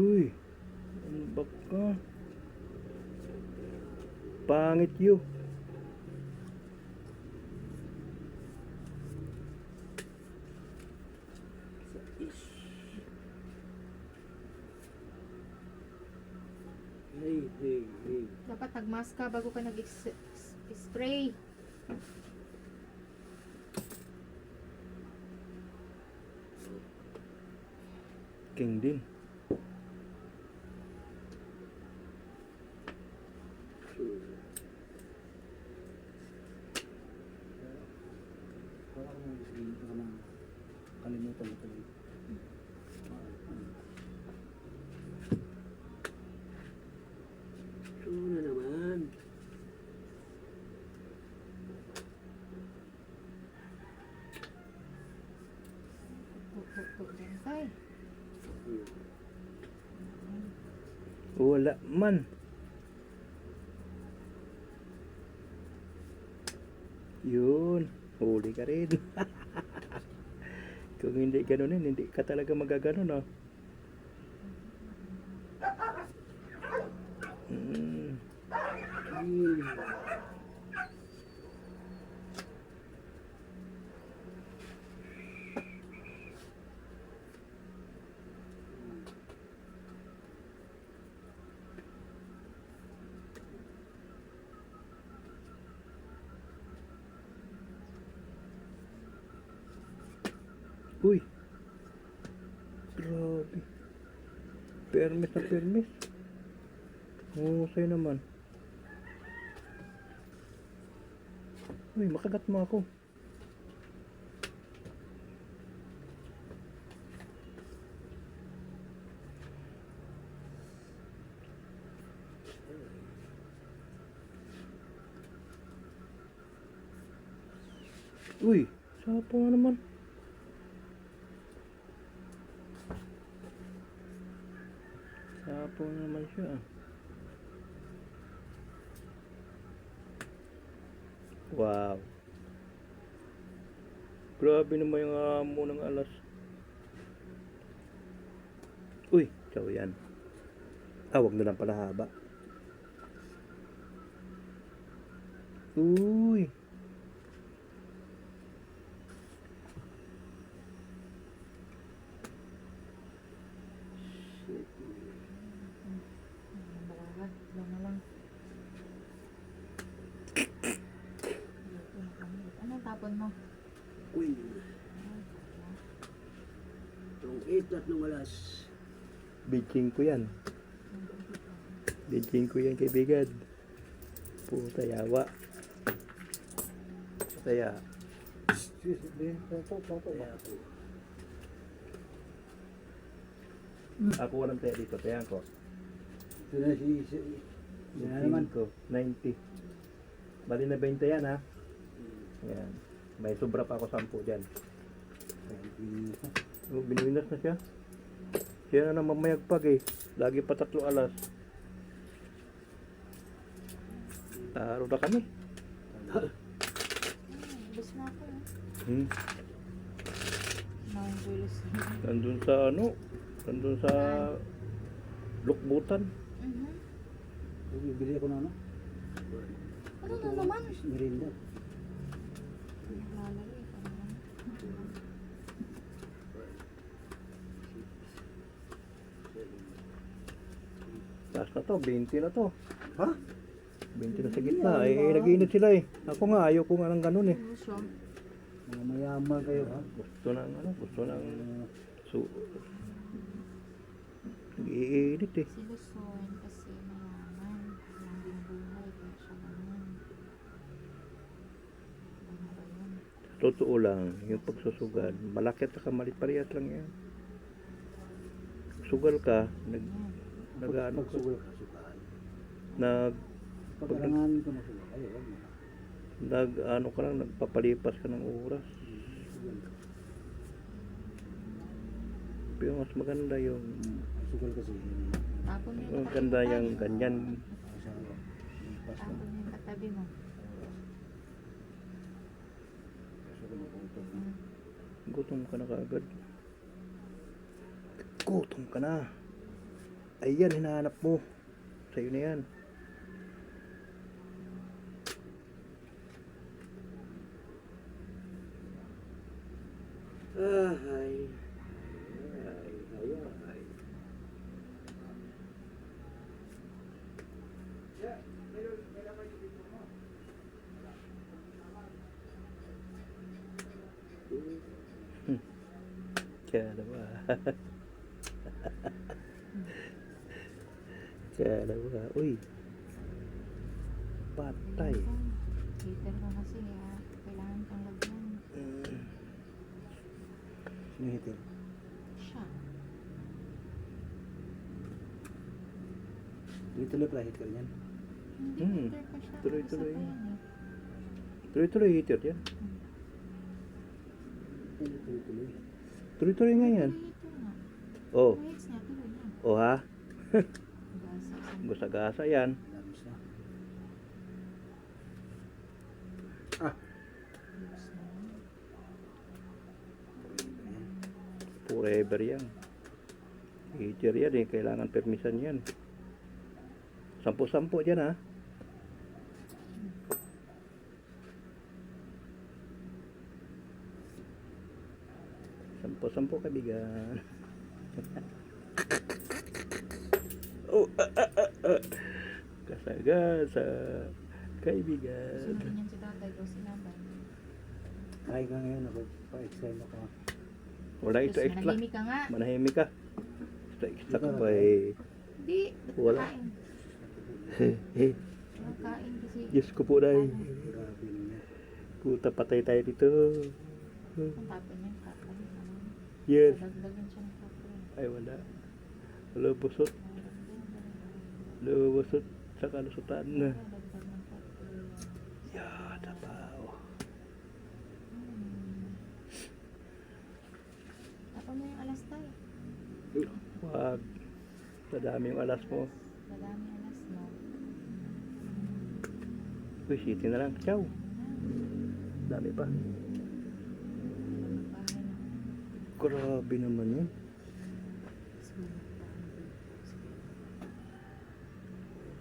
Uy, ano ba ka? Pangit yun. Hey, hey, hey. Dapat nagmask ka bago ka nag-spray. King din. Parang kung hindi ko naman Ito na naman. Tuk-tuk dyan kay. Wala man. Yun. Huli ka rin. Kung hindi ganunin, hindi ka talaga magaganon, oh. Mm. Hmm. Uy. Grabe. Permis na permis. Husay naman. Uy, makagat mo ako. Uy, sapo naman. Sapo naman siya. ah. Wow. Grabe naman yung amo ng alas. Uy, chow yan. Ah, wag na lang pala haba. Uy. Baka, lang na lang. Luto na kami. Anong tapon mo? Queen. Itong 8 at nung alas. Bitching ko yan. Bitching ko yan kaibigan. Puta yawa. Kaya, Kaya ako. walang tayo dito. Tayan ko. Ito na si... si yan na naman. ko. 90. Bali na 20 yan ha. Yan. May sobra pa ako 10 dyan. Oh, binuwinas na siya. Siya na naman mayagpag eh. Lagi pa tatlo alas. Taro na kami. Bus na ako. eh. Hmm. Nine bulos. Nandun sa ano? Nandun sa lukbutan. Mhm. Bibili ako na ano? Ano na naman? Merinda. Lalagay ka naman. Taas na to, 20 na to. Ha? 20 na sa gitna. Eh, nag-iinit sila eh. Ako nga, ayaw ko nga ng ganun eh. Ano? Mga mayaman kayo ha? Gusto ng ano, gusto ng su... Nag-iinit eh. Si Luzon kasi mayaman. Lang din buhay. Kaya siya ganun. Totoo lang, yung pagsusugad, malaki at saka malit parehas lang yan. Sugal ka, nag, nag, ano, ka, Pagsugal ka, sugal. nag, Pag alanganin ka masugal, ayaw, wag mo. nag, ano ka lang, nagpapalipas ka ng oras. Pero mas maganda yung, Hmm, Sugal kasi. yun. Tapon yung maganda yung ganyan. Sa ano. Tapon mo yung katabi mo. Gutom ka na kaagad. Gutom ka na. Ayan, hinahanap mo. Sa'yo na yan. Ah, ay. Ay, ay, ay. Kalawa. Kalawa. Uy. Patay. Heater ka kasi kaya kailangan kang lagyan. Mm. Sino hitin? Siya. Tuloy-tuloy pala hit ka rin yan. Hindi Hmm. heater pa siya. Tuloy-tuloy. Eh. Tuloy-tuloy heater yan. Hindi, Tuloy-tuloy. Tuloy-tuloy nga yan. Tuloy heater. Oh. Tuloy. Oh ha? Gasa. sa- Gasa-gasa yan. Yan. Forever yan. Heater yan eh. Kailangan permisan yan. Sampu-sampu dyan ha. Sampu-sampu kabigan. oh, ah, ah, ah, Gasa-gasa. Kaibigan. Sunodin yan si tatay ko sinaban. Ay ka ngayon ako. Pa-extend ako. Wala Tapos extra manahimik ka nga. Manahimik ka. Extra extra ka pa eh. Hindi. Wala. Kain. Eh, Kain kasi. Diyos ko po dahil. Puta patay tayo dito. Ang tapon niya, Yes. Ay wala. Wala busot. Wala busot sa kalusutan na. Dagdag ng kapon. Ya, tapaw. Hmm. Tapon mo yung alas tayo. Wag. Madami yung alas mo. Madami alas mo. City na lang. Ciao. Dami pa. Grabe naman yun.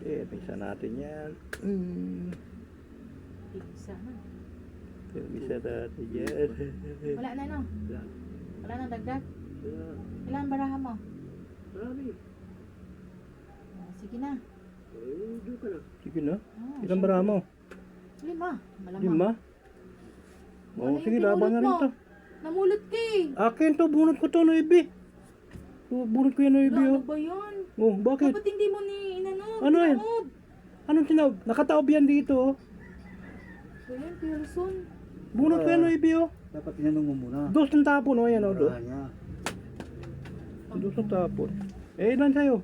Eh, pisa natin yan. Mm. Pizza na. Pisa natin yan. Wala na no? Wala. Wala na dagdag? Wala. Ilan baraha mo? Marami. Ah, sige na. Eh, doon ka na. Sige na. Ah, Ilang bara mo? Lima. Malamang. Lima? Ano Oo, yung sige, laban na rin to. Namulot ka eh. Akin to, bunot ko to, Noibi. Bunot ko yan, Noibi, Ano oh. ba yun? Oh, bakit? Dapat hindi mo ni. Ano yan? Anong tinawag? Nakataob yan dito, oh. Ba yan, Pearson? Bunot ko yan, Noibi, oh. Dapat tinanong mo muna. Dos ng tapon, oh, yan, oh. Dos. Wala niya. Dos ng tapon. Eh, ilan sa'yo?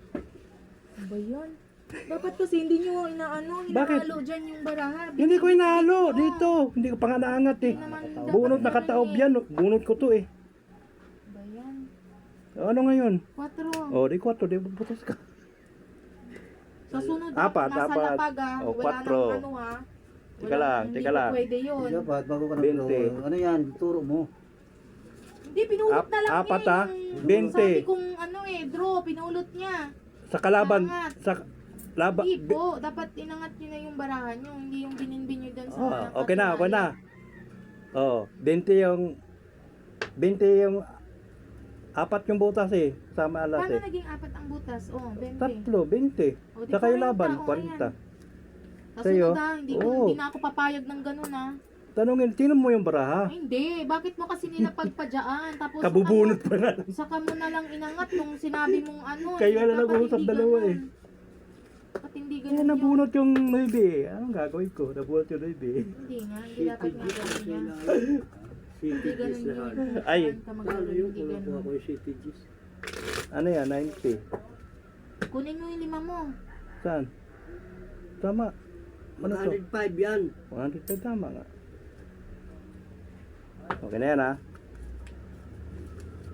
Ano ba yan? Dapat kasi hindi nyo inaano, Bakit? hinahalo dyan yung baraha. Hindi ko inahalo dito. Hindi ko pa nga naangat, eh. Naman Bunot nakataob eh. yan, oh. Bunot ko to, eh. Ba yan? Ano ngayon? Quatro. Oh, di 4, di butas ka. Sa sunod, Apat, nasa apat. lapag ah. Oh, Wala quatro. nang ano ah. Teka Wala- lang, hindi teka ko lang. Pwede yun. Dapat bago ka Bente. nag-blow. Ano yan? Turo mo. Hindi, pinulot Ap- na lang apat, niya ah. yung- Bente. Sabi kong ano eh, draw, pinulot niya. Sa kalaban, Angat. sa laba, Hindi po, dapat inangat nyo na yung barahan nyo, hindi yung bininbin nyo dun sa Oh, mga okay na, okay na. Oh, 20 yung 20 yung apat yung butas eh, sama alas Paano eh. naging apat ang butas? Oh, 20. Tatlo, 20. O, di Saka yung 40, laban, oh, 40. Sa Sa'yo? sunod ah, hindi, ko, Oo. hindi na ako papayag ng ganun ah. Tanungin, tinan mo yung baraha. Ay, hindi, bakit mo kasi nila pagpadyaan? Tapos Kabubunot pa na. Saka mo na lang inangat nung sinabi mong ano. Kayo eh, na dapat nag-uusap hindi dalawa eh. Dapat hindi ganun yun. nabunot yung Noibe eh. Anong gagawin ko? Nabunot yung Noibe eh. Hindi nga, hindi dapat nga ganun yan. Hindi ganun yun. Ay. Saan ka Lalo magagawa, yung hindi ganun. yung City G's. Ano yan, 90. Kunin mo yung lima mo. Saan? Tama. Ano to? 105 yan. 100 tama nga. Okay na yan ha.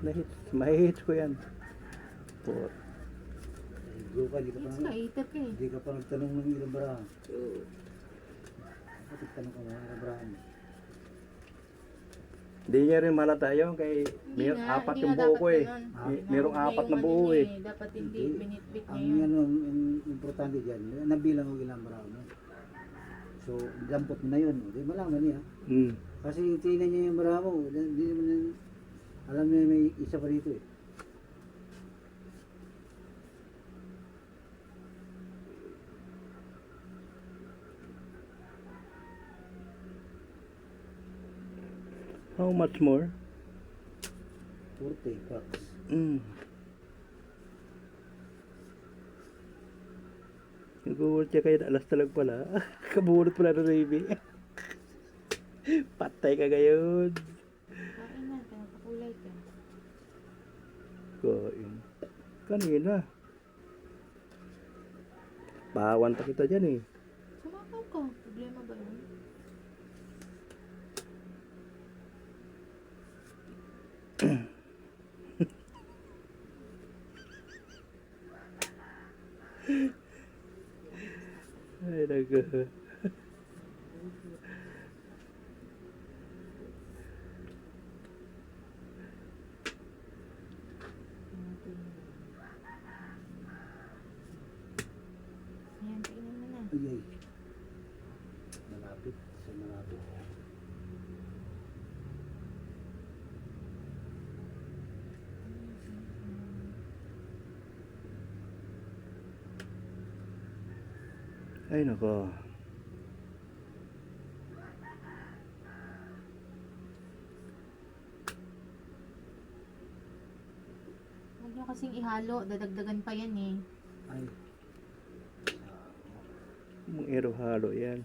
Nahits, mahihits ko yan. Four. Blow ka, hindi ka pa Hits ka, itat ka eh. hindi ka pa nagtanong ng ilang barahan. Oo. Bakit tanong ka mga ilang barahan? Hindi niya rin malata yun kay Hindi may nga, apat hindi yung nga buo dapat ko eh. ganun. May- Tinawag merong apat yung na ano buo eh. Dapat hindi Hindi. binitbit niya Ang yun. ano, ang importante dyan, nabilang ko ilang brown. No? So, dampot mo na yun. Di malaman niya. Hmm. Kasi tingnan niya yung bravo. Hindi naman, alam niya may isa pa rito eh. How much more? 40 bucks. Hmm. Nag-uwal siya kayo na alas talag pala. Kabunot pala ng baby. Patay ka ngayon. Kain na, pinagpakulay ka. Kain. Kanina. Bawan pa kita dyan eh. Sumakaw ka. Problema ba yun? Naku. Ayan, kainin mo na. Ay, ay. Malapit. Malapit. Ay, nako. Huwag niyo kasing ihalo. Dadagdagan pa yan eh. Ay. Mong ero halo yan.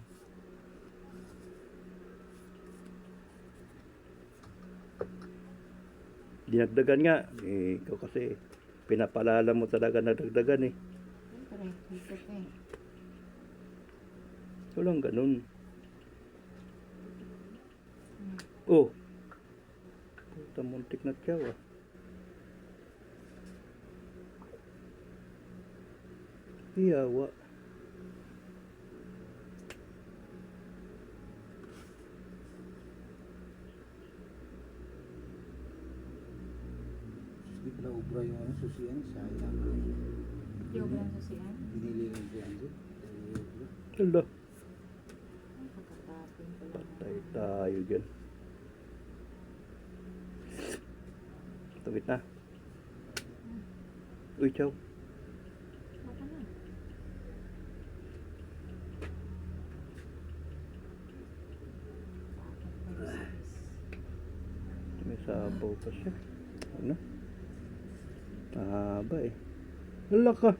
Dinagdagan nga. Eh, ikaw kasi pinapalala mo talaga na dagdagan eh. Dito ka eh. Walang ganun. Oh. Puta muntik na tiyaw ah. Iyawa. Pala ubra yung ano, susiyan. Sayang. Hindi ko lang sasiyan. Binili ng 300. Hala. Ay, pagkatapin ko lang. Patay tayo dyan. Tawid na. Uy, chow. May sabaw pa siya. Ano? Mahaba eh. Hala ka.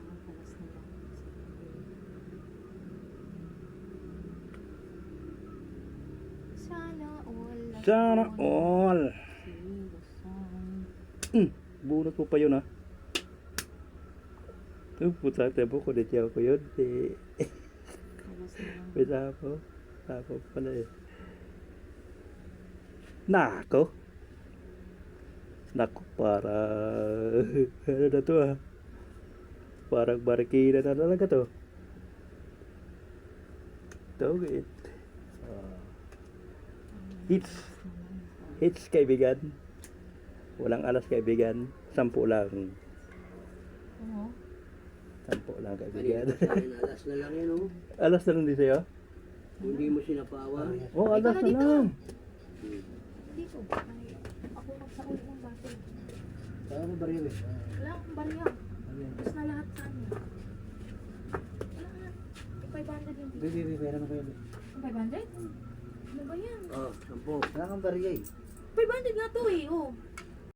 Nakakalas na lang. Sana all. Sana all. Mm, bunot mo pa yun ah. Ito, puta, tebo ko, di ko yun. Na lang. May sapo. Sapo pala eh. Nako. Nako, para... ano na to ah. Parang barkida na talaga to. Tawid. Ah. Hits. Hits, kaibigan. Walang alas, kaibigan. Sampu lang. Oo. Sampu lang, kaibigan. alas na lang yan, oh. alas na lang din sa'yo? Hindi mo sinapawa. Oo, oh, alas na lang. Dito. Ako magsauli ng battery. Kaya mo baril eh. Wala akong barya. Tapos na lahat sa ano. Wala na. Yung 500 yung Hindi, hindi, pera na kayo. Yung 500? Ano ba yan? Oh, sampo. Wala kang baril eh. 500 nga to eh, oh.